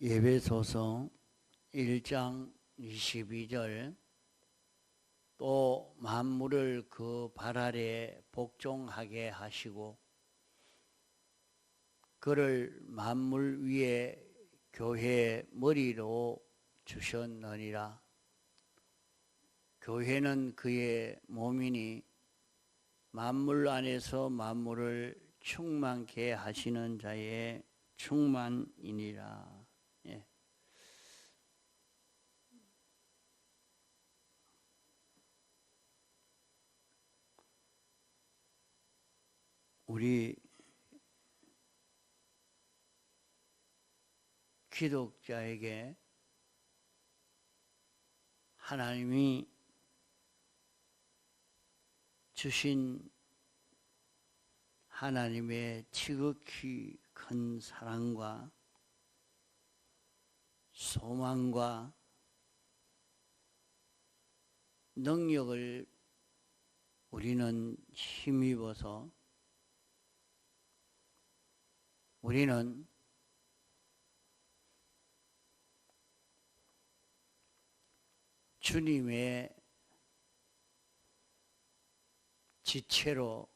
예배소서 1장 22절 또 만물을 그 발 아래 복종하게 하시고 그를 만물 위에 교회의 머리로 주셨느니라. 교회는 그의 몸이니 만물 안에서 만물을 충만케 하시는 자의 충만이니라. 예. 우리 기독자에게 하나님이 주신 하나님의 지극히 큰 사랑과 소망과 능력을 우리는 힘입어서 우리는 주님의 지체로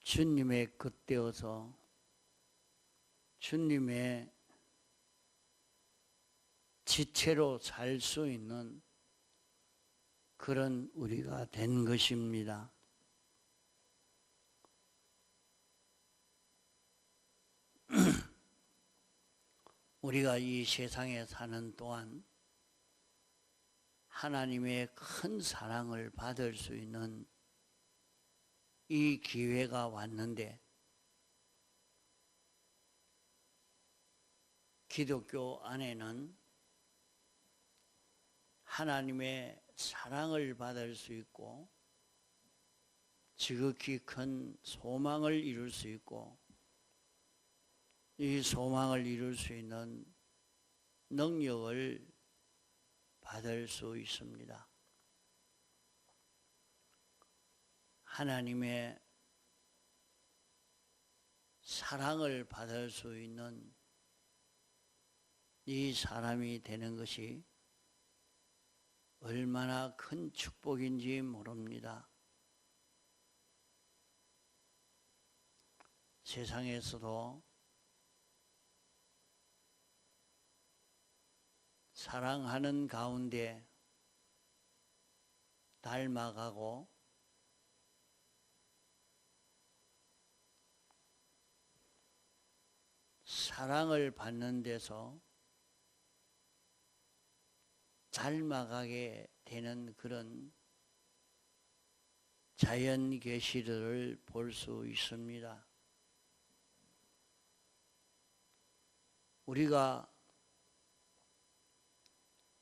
주님의 겉되어서 주님의 지체로 살 수 있는 그런 우리가 된 것입니다. 우리가 이 세상에 사는 동안 하나님의 큰 사랑을 받을 수 있는 이 기회가 왔는데 기독교 안에는 하나님의 사랑을 받을 수 있고 지극히 큰 소망을 이룰 수 있고 이 소망을 이룰 수 있는 능력을 받을 수 있습니다. 하나님의 사랑을 받을 수 있는 이 사람이 되는 것이 얼마나 큰 축복인지 모릅니다. 세상에서도 사랑하는 가운데 닮아가고 사랑을 받는 데서 닮아가게 되는 그런 자연 계시를 볼 수 있습니다. 우리가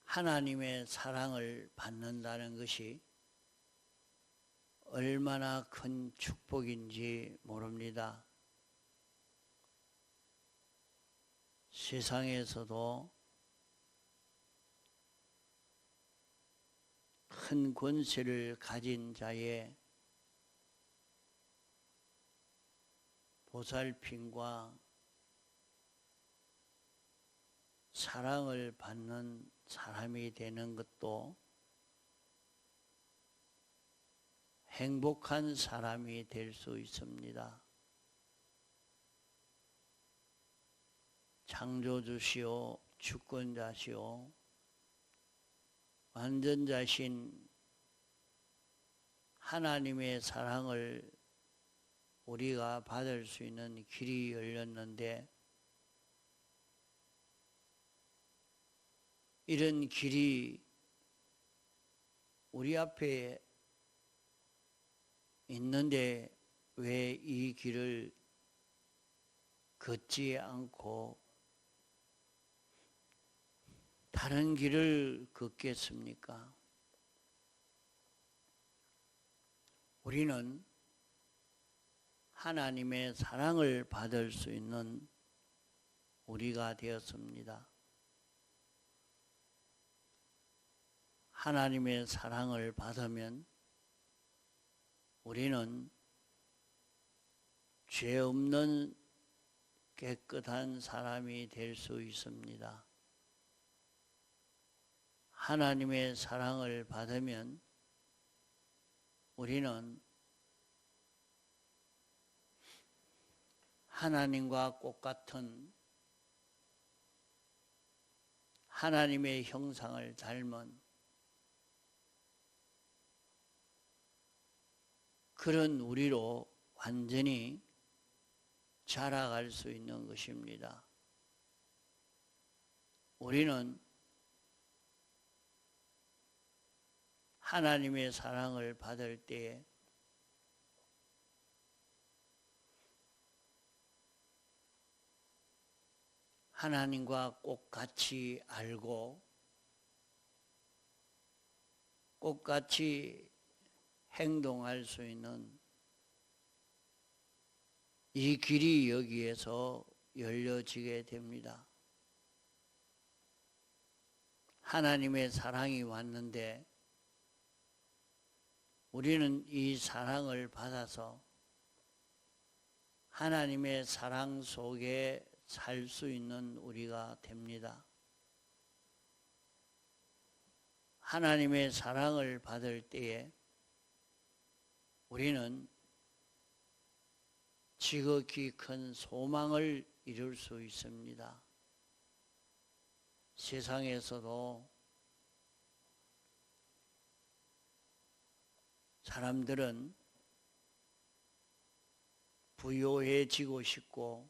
하나님의 사랑을 받는다는 것이 얼마나 큰 축복인지 모릅니다. 세상에서도 큰 권세를 가진 자의 보살핌과 사랑을 받는 사람이 되는 것도 행복한 사람이 될 수 있습니다. 창조주시오, 주권자시오, 완전자신 하나님의 사랑을 우리가 받을 수 있는 길이 열렸는데 이런 길이 우리 앞에 있는데 왜 이 길을 걷지 않고 다른 길을 걷겠습니까? 우리는 하나님의 사랑을 받을 수 있는 우리가 되었습니다. 하나님의 사랑을 받으면 우리는 죄 없는 깨끗한 사람이 될 수 있습니다. 하나님의 사랑을 받으면 우리는 하나님과 똑같은 하나님의 형상을 닮은 그런 우리로 완전히 자라갈 수 있는 것입니다. 우리는 하나님의 사랑을 받을 때에 하나님과 꼭 같이 알고 꼭 같이 행동할 수 있는 이 길이 여기에서 열려지게 됩니다. 하나님의 사랑이 왔는데 우리는 이 사랑을 받아서 하나님의 사랑 속에 살 수 있는 우리가 됩니다. 하나님의 사랑을 받을 때에 우리는 지극히 큰 소망을 이룰 수 있습니다. 세상에서도 사람들은 부유해지고 싶고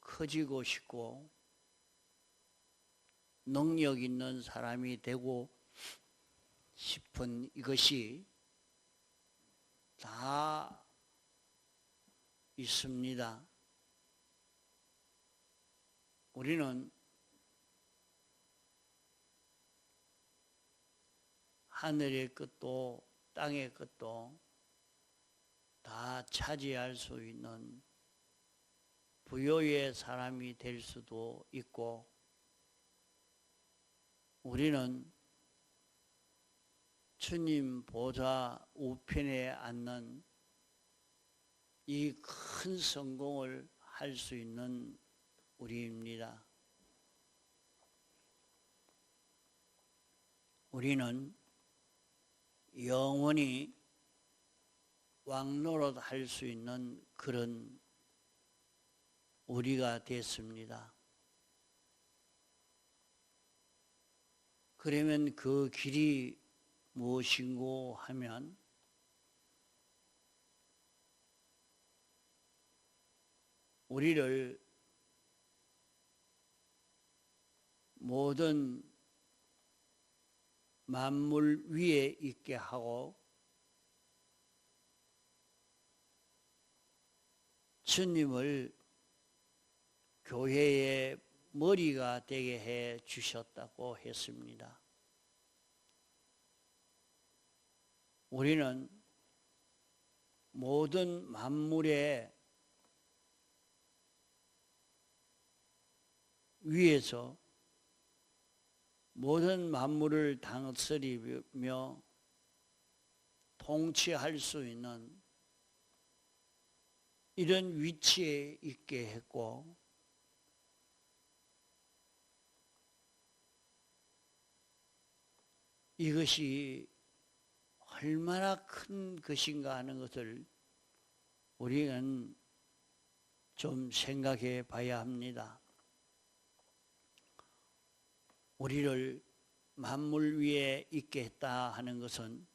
커지고 싶고 능력 있는 사람이 되고 싶은 이것이 다 있습니다. 우리는 하늘의 끝도 땅의 끝도 다 차지할 수 있는 부여의 사람이 될 수도 있고 우리는 주님 보좌 우편에 앉는 이 큰 성공을 할 수 있는 우리입니다. 우리는 영원히 왕노릇 할 수 있는 그런 우리가 됐습니다. 그러면 그 길이 무엇인고 하면 우리를 모든 만물 위에 있게 하고 주님을 교회의 머리가 되게 해 주셨다고 했습니다. 우리는 모든 만물의 위에서 모든 만물을 다스리며 통치할 수 있는 이런 위치에 있게 했고 이것이 얼마나 큰 것인가 하는 것을 우리는 좀 생각해 봐야 합니다. 우리를 만물 위에 있게 했다 하는 것은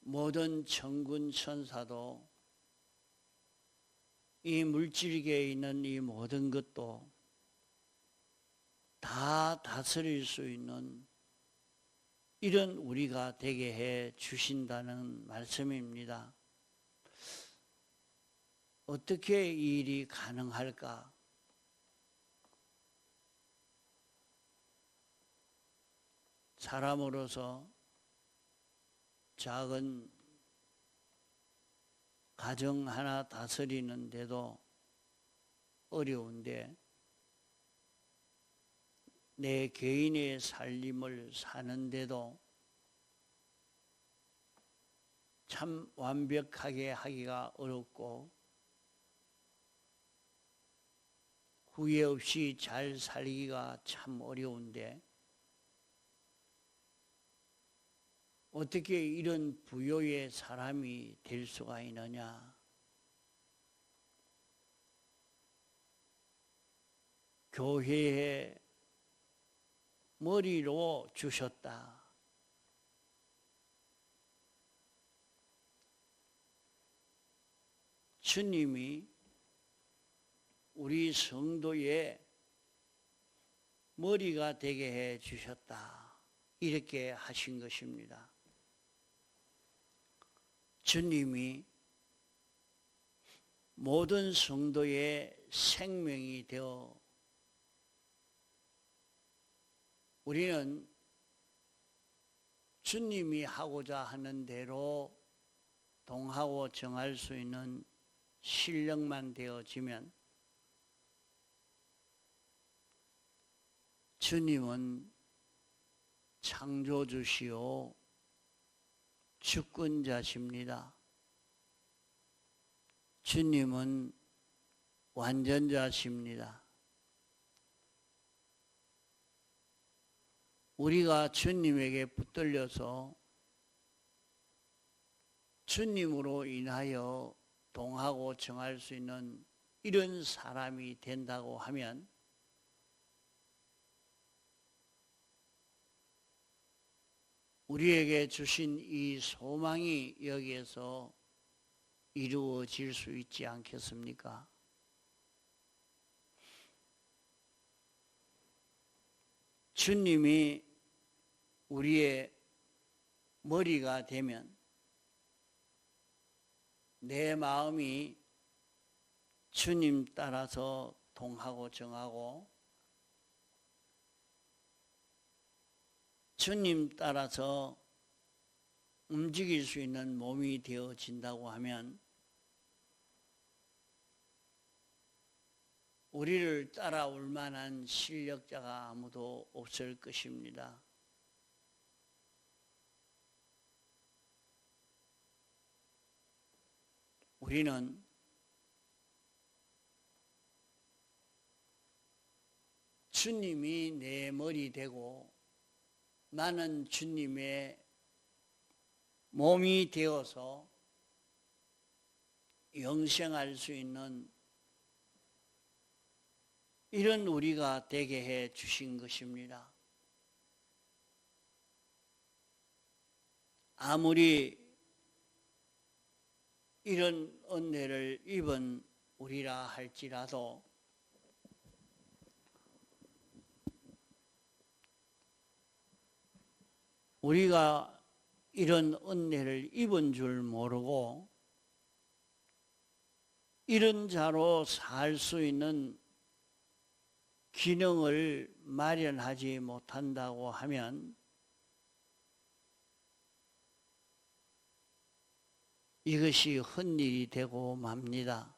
모든 천군 천사도 이 물질계에 있는 이 모든 것도 다 다스릴 수 있는 이런 우리가 되게 해 주신다는 말씀입니다. 어떻게 이 일이 가능할까? 사람으로서 작은 가정 하나 다스리는데도 어려운데 내 개인의 살림을 사는데도 참 완벽하게 하기가 어렵고 후회 없이 잘 살기가 참 어려운데 어떻게 이런 부요의 사람이 될 수가 있느냐? 교회에 머리로 주셨다. 주님이 우리 성도의 머리가 되게 해 주셨다. 이렇게 하신 것입니다. 주님이 모든 성도의 생명이 되어 우리는 주님이 하고자 하는 대로 동하고 정할 수 있는 실력만 되어지면 주님은 창조주시오 주권자십니다. 주님은 완전자십니다. 우리가 주님에게 붙들려서 주님으로 인하여 동하고 정할 수 있는 이런 사람이 된다고 하면 우리에게 주신 이 소망이 여기에서 이루어질 수 있지 않겠습니까? 주님이 우리의 머리가 되면 내 마음이 주님 따라서 동하고 정하고 주님 따라서 움직일 수 있는 몸이 되어진다고 하면 우리를 따라올 만한 실력자가 아무도 없을 것입니다. 우리는 주님이 내 머리 되고 나는 주님의 몸이 되어서 영생할 수 있는 이런 우리가 되게 해 주신 것입니다. 아무리 이런 은혜를 입은 우리라 할지라도 우리가 이런 은혜를 입은 줄 모르고 이런 자로 살 수 있는 기능을 마련하지 못한다고 하면 이것이 헛일이 되고 맙니다.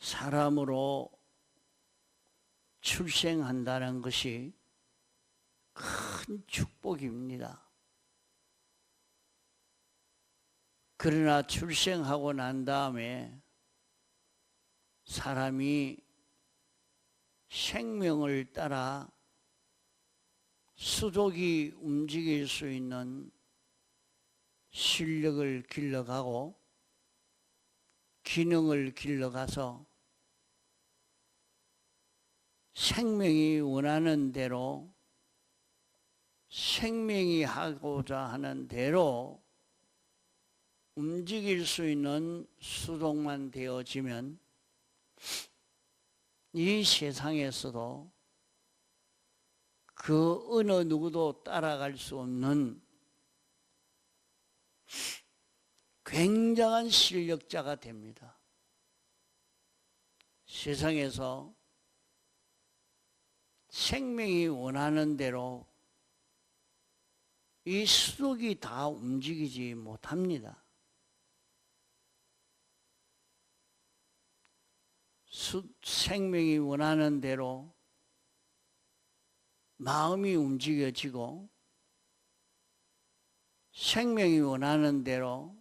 사람으로 출생한다는 것이 큰 축복입니다. 그러나 출생하고 난 다음에 사람이 생명을 따라 수족이 움직일 수 있는 실력을 길러가고 기능을 길러가서 생명이 원하는 대로 생명이 하고자 하는 대로 움직일 수 있는 수동만 되어지면 이 세상에서도 그 어느 누구도 따라갈 수 없는 굉장한 실력자가 됩니다. 세상에서 생명이 원하는 대로 이 수족이 다 움직이지 못합니다. 생명이 원하는 대로 마음이 움직여지고 생명이 원하는 대로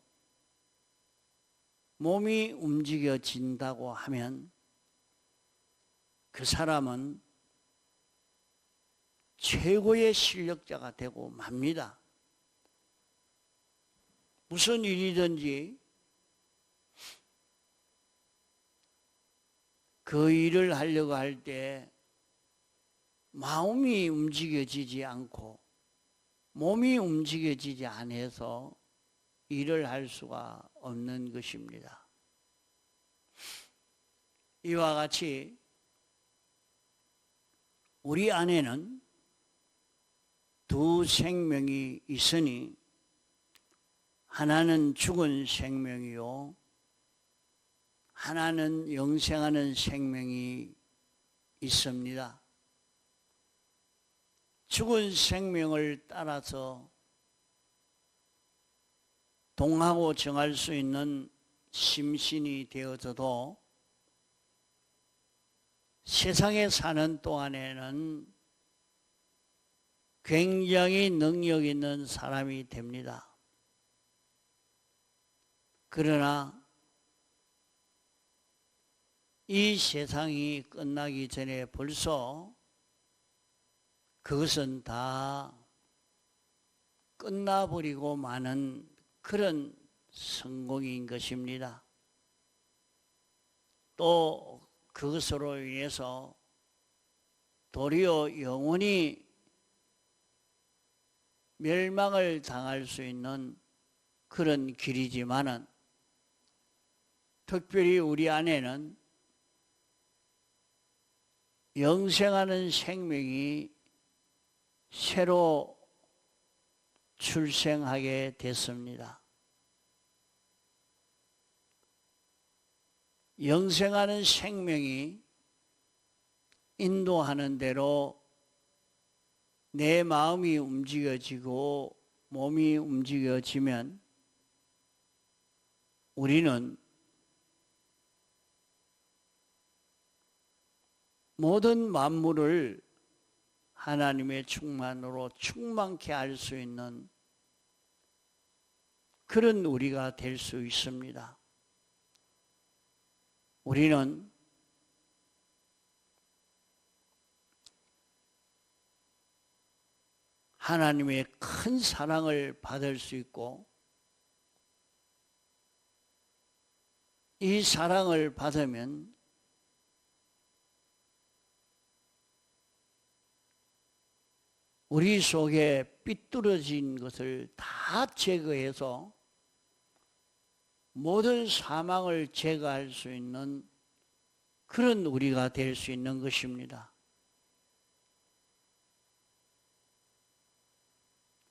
몸이 움직여진다고 하면 그 사람은 최고의 실력자가 되고 맙니다. 무슨 일이든지 그 일을 하려고 할 때 마음이 움직여지지 않고 몸이 움직여지지 않아서 일을 할 수가 없는 것입니다. 이와 같이 우리 안에는 두 생명이 있으니 하나는 죽은 생명이요 하나는 영생하는 생명이 있습니다. 죽은 생명을 따라서 동하고 정할 수 있는 심신이 되어져도 세상에 사는 동안에는 굉장히 능력 있는 사람이 됩니다. 그러나 이 세상이 끝나기 전에 벌써 그것은 다 끝나버리고 마는 그런 성공인 것입니다. 또 그것으로 인해서 도리어 영원히 멸망을 당할 수 있는 그런 길이지만은 특별히 우리 안에는 영생하는 생명이 새로 출생하게 됐습니다. 영생하는 생명이 인도하는 대로 내 마음이 움직여지고 몸이 움직여지면 우리는 모든 만물을 하나님의 충만으로 충만케 할 수 있는 그런 우리가 될 수 있습니다. 우리는 하나님의 큰 사랑을 받을 수 있고 이 사랑을 받으면 우리 속에 삐뚤어진 것을 다 제거해서 모든 사망을 제거할 수 있는 그런 우리가 될 수 있는 것입니다.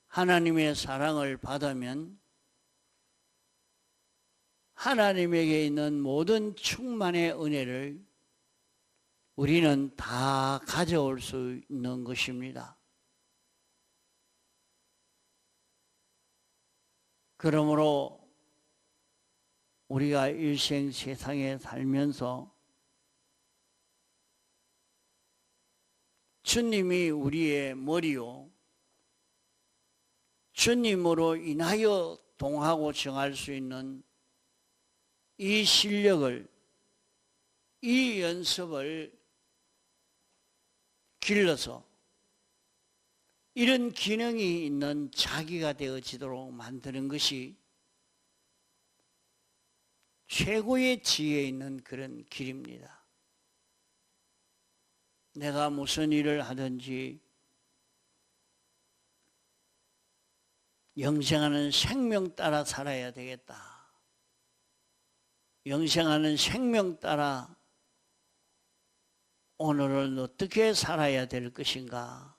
하나님의 사랑을 받으면 하나님에게 있는 모든 충만의 은혜를 우리는 다 가져올 수 있는 것입니다. 그러므로 우리가 일생 세상에 살면서 주님이 우리의 머리요. 주님으로 인하여 동하고 정할 수 있는 이 실력을, 이 연습을 길러서 이런 기능이 있는 자기가 되어지도록 만드는 것이 최고의 지혜 있는 그런 길입니다. 내가 무슨 일을 하든지 영생하는 생명 따라 살아야 되겠다. 영생하는 생명 따라 오늘은 어떻게 살아야 될 것인가?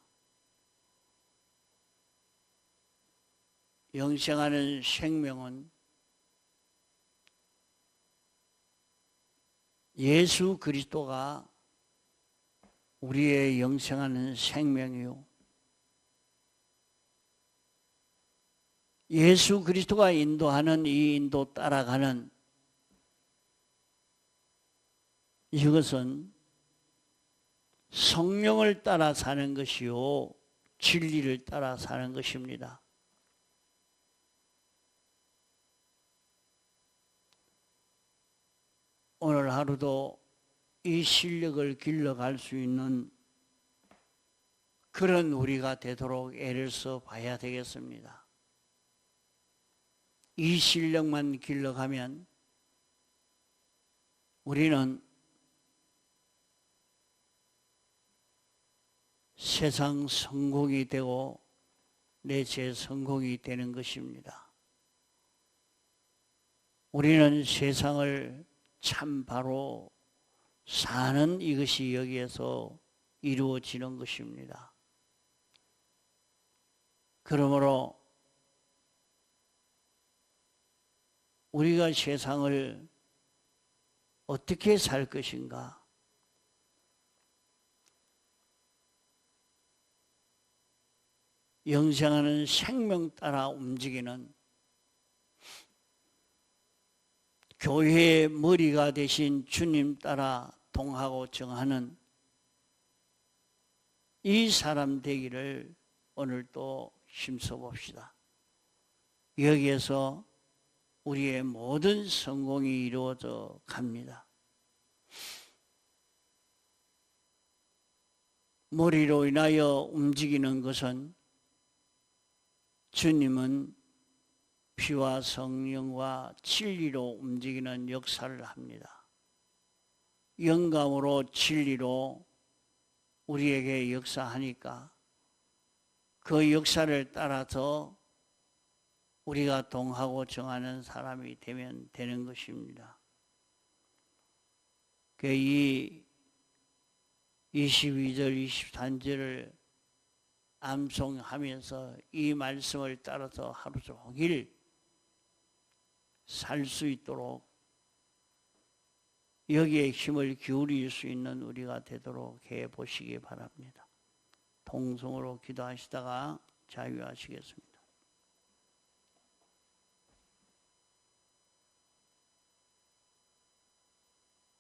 영생하는 생명은 예수 그리스도가 우리의 영생하는 생명이요. 예수 그리스도가 인도하는 이 인도 따라가는 이것은 성령을 따라 사는 것이요 진리를 따라 사는 것입니다. 오늘 하루도 이 실력을 길러갈 수 있는 그런 우리가 되도록 애를 써 봐야 되겠습니다. 이 실력만 길러가면 우리는 세상 성공이 되고 내 제 성공이 되는 것입니다. 우리는 세상을 참 바로 사는 이것이 여기에서 이루어지는 것입니다. 그러므로 우리가 세상을 어떻게 살 것인가? 영생하는 생명 따라 움직이는 교회의 머리가 되신 주님 따라 동하고 정하는 이 사람 되기를 오늘 또 힘써 봅시다. 여기에서 우리의 모든 성공이 이루어져 갑니다. 머리로 인하여 움직이는 것은 주님은 피와 성령과 진리로 움직이는 역사를 합니다. 영감으로 진리로 우리에게 역사하니까 그 역사를 따라서 우리가 동하고 정하는 사람이 되면 되는 것입니다. 그이 22절, 23절을 암송하면서 이 말씀을 따라서 하루 종일 살 수 있도록 여기에 힘을 기울일 수 있는 우리가 되도록 해 보시기 바랍니다. 통성으로 기도하시다가 자유하시겠습니다.